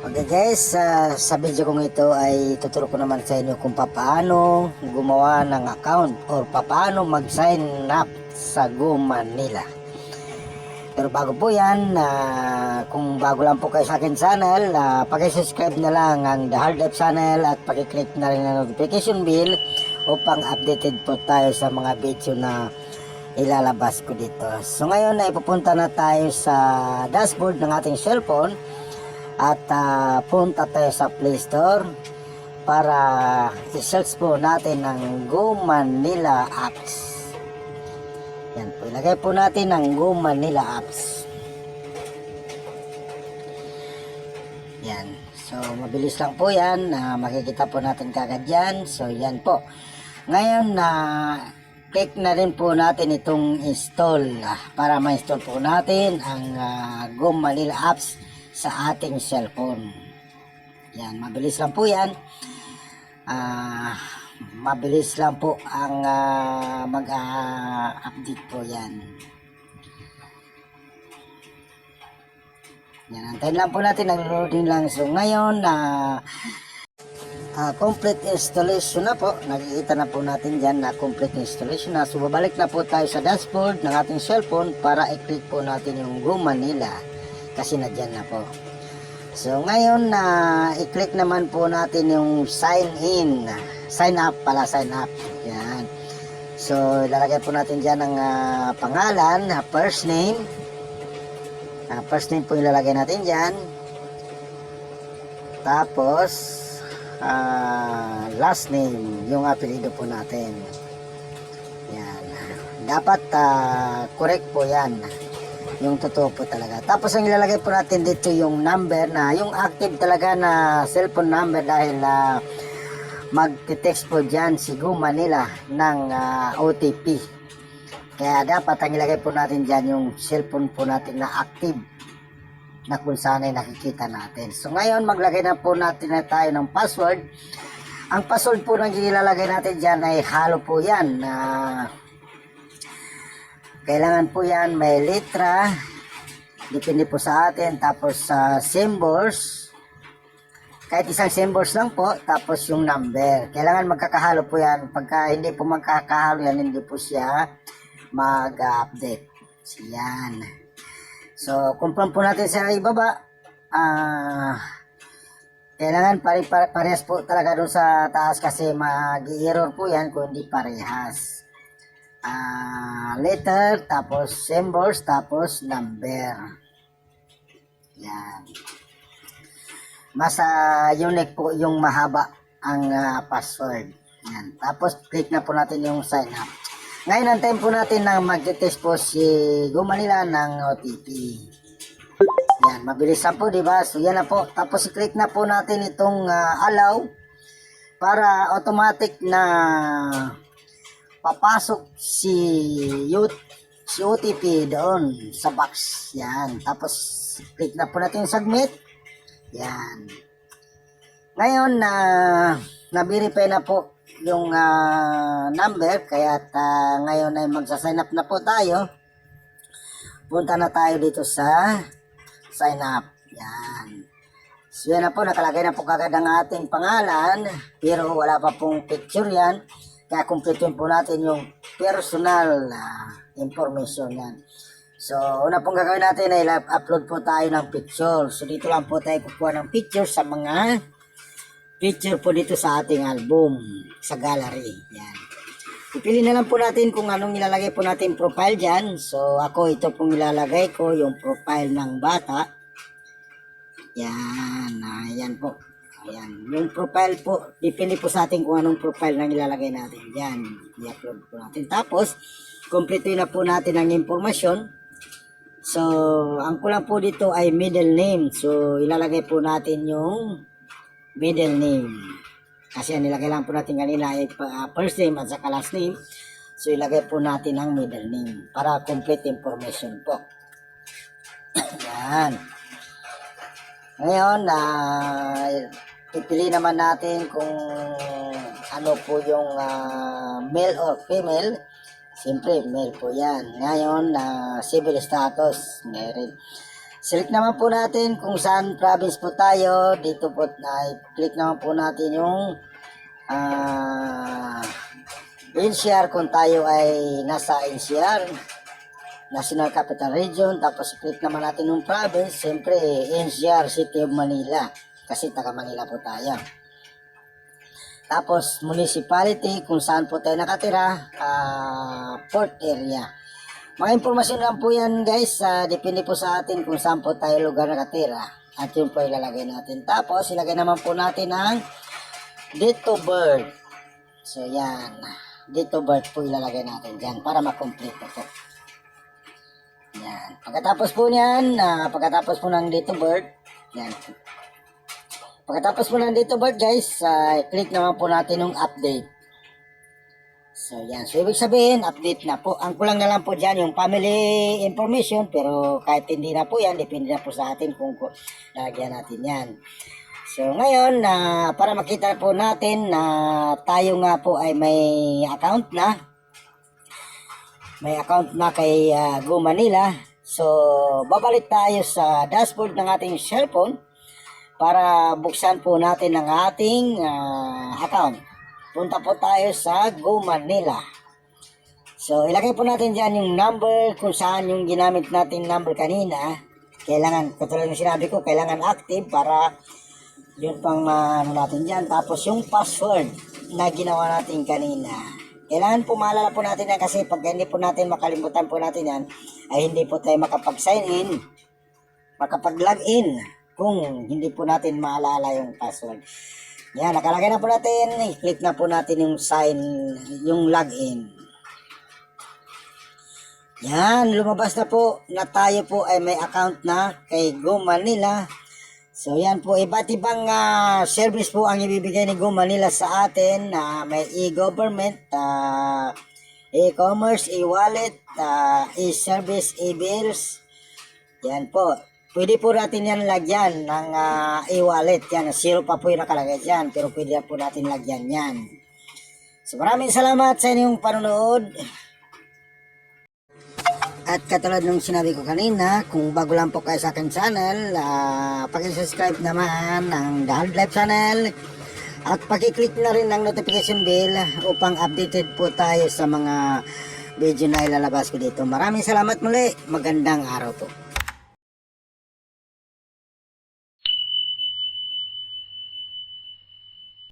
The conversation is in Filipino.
Okay guys, ah, sa video kong ito ay tuturo ko naman sa inyo kung paano gumawa ng account or paano mag-sign up sa Go Manila. Pero bago po yan, ah, kung bago lang po kayo sa akin channel, uh, subscribe na lang ang The Hard Life channel at pakiclick na rin ang notification bell upang updated po tayo sa mga video na ilalabas ko dito. So ngayon ay pupunta na tayo sa dashboard ng ating cellphone at ah, punta tayo sa Play Store para i-search po natin ng Go Manila Apps. Yan po, ilagay po natin ang Go Manila Apps. Yan. So, mabilis lang po yan. Ah, makikita po natin kagad yan. So, yan po. Ngayon na click na rin po natin itong install ah, para ma-install po natin ang ah, Go Manila Apps sa ating cellphone. Yan, mabilis lang po yan. Ah, mabilis lang po ang ah, mag-update po yan. Yan, antayin lang po natin, nag-loading lang. So ngayon, na complete installation na po. Nakikita na po natin dyan na complete installation na. So babalik na po tayo sa dashboard ng ating cellphone para i-click po natin yung Go Manila. Kasi na dyan na po. So ngayon na i-click naman po natin yung sign in. Sign up pala, sign up. Yan. So ilalagay po natin dyan ang ah, pangalan, ah, first name. Ah, first name po ilalagay natin dyan. Tapos, ah, last name, yung apelido po natin. Yan. Dapat ah, correct po yan. Yung totoo po talaga. Tapos ang ilalagay po natin dito yung number na, yung active talaga na cellphone number dahil ah, magte-text po dyan si Go Manila ng ah, OTP. Kaya dapat ang ilagay po natin dyan yung cellphone po natin na active na kung saan ay nakikita natin. So ngayon maglagay na po natin na tayo ng password. Ang password po na ilalagay natin dyan ay halo po yan. na kailangan po yan may letra. Depende po sa atin. Tapos sa symbols. Kahit isang symbols lang po. Tapos yung number. Kailangan magkakahalo po yan. Pagka hindi po magkakahalo yan, hindi po siya mag-update. So, yan. So, confirm po natin sa ibaba. Ah, kailangan pare, pare, parehas po talaga doon sa taas kasi mag-error po yan kung hindi parehas. Ah, letter, tapos symbols, tapos number. Yan. Mas ah, unique po yung mahaba ang ah, password. Yan. Tapos click na po natin yung sign up. Ngayon, antayin po natin na mag-test po si Gumanila ng OTP. Yan, mabilis lang po, di ba? So, yan na po. Tapos, i-click na po natin itong ah, allow para automatic na papasok si youth si OTP doon sa box. Yan. Tapos, click na po natin submit. Yan. Ngayon, na na-verify na po yung ah, number, kaya ngayon ay magsa-sign up na po tayo. Punta na tayo dito sa sign up. Yan. So yan na po, nakalagay na po kagad ang ating pangalan, pero wala pa pong picture yan. Kaya kumpletuin po natin yung personal ah, information yan. So, una pong gagawin natin ay upload po tayo ng picture. So, dito lang po tayo kukuha ng picture sa mga picture po dito sa ating album, sa gallery. Yan. Pipili na lang po natin kung anong ilalagay po natin profile dyan. So, ako ito pong ilalagay ko, yung profile ng bata. Yan, ah, yan po. Ayan, yung profile po, depende po sa atin kung anong profile na ilalagay natin. Yan, i-upload po natin. Tapos, complete na po natin ang impormasyon. So, ang kulang po dito ay middle name. So, ilalagay po natin yung middle name. Kasi ang nilagay lang po natin kanina ay uh, first name at saka last name. So, ilagay po natin ang middle name para complete information po. Yan. Ngayon, ah, pipili naman natin kung ano po yung ah, male or female. Siyempre, male po yan. Ngayon, na civil status, meron. Select naman po natin kung saan province po tayo. Dito po, na, click naman po natin yung ah NCR kung tayo ay nasa NCR. National Capital Region. Tapos click naman natin yung province. Siyempre, NCR, City of Manila. Kasi taga Manila po tayo. Tapos, municipality, kung saan po tayo nakatira, ah, port area. Mga impormasyon lang po yan guys, Ah, depende po sa atin kung saan po tayo lugar nakatira. At yun po ilalagay natin. Tapos, ilagay naman po natin ang date of birth. So, yan. Date of birth po ilalagay natin dyan para makomplete po. Yan. Pagkatapos po niyan, ah, pagkatapos po ng date of birth, yan. Pagkatapos po of birth guys, ah, click naman po natin yung update. So, yan. So, ibig sabihin, update na po. Ang kulang na lang po dyan yung family information, pero kahit hindi na po yan, depende na po sa atin kung ku- lagyan natin yan. So, ngayon, na para makita po natin na tayo nga po ay may account na. May account na kay ah, Go Manila. So, babalik tayo sa dashboard ng ating cellphone para buksan po natin ang ating ah, account. Punta po tayo sa Go Manila. So, ilagay po natin dyan yung number kung saan yung ginamit natin number kanina. Kailangan, katulad ng sinabi ko, kailangan active para yun pang maano natin dyan. Tapos yung password na ginawa natin kanina. Kailangan po maalala po natin yan kasi pag hindi po natin makalimutan po natin yan, ay hindi po tayo makapag-sign in, makapag-log in kung hindi po natin maalala yung password. Yan, nakalagay na po natin. I-click na po natin yung sign, yung login. Yan, lumabas na po na tayo po ay may account na kay Go Manila. So yan po, iba't ibang ah, service po ang ibibigay ni Go Manila sa atin. na may e-government, ah, e-commerce, e-wallet, ah, e-service, e-bills. Yan po. Pwede po natin yan lagyan ng ah, e-wallet. Yan, zero pa po yung nakalagay dyan. Pero pwede po natin lagyan yan. So maraming salamat sa inyong panonood. At katulad nung sinabi ko kanina, kung bago lang po kayo sa akin channel, uh, paki-subscribe naman ng The Hard Life channel at paki-click na rin ng notification bell upang updated po tayo sa mga video na ilalabas ko dito. Maraming salamat muli. Magandang araw po.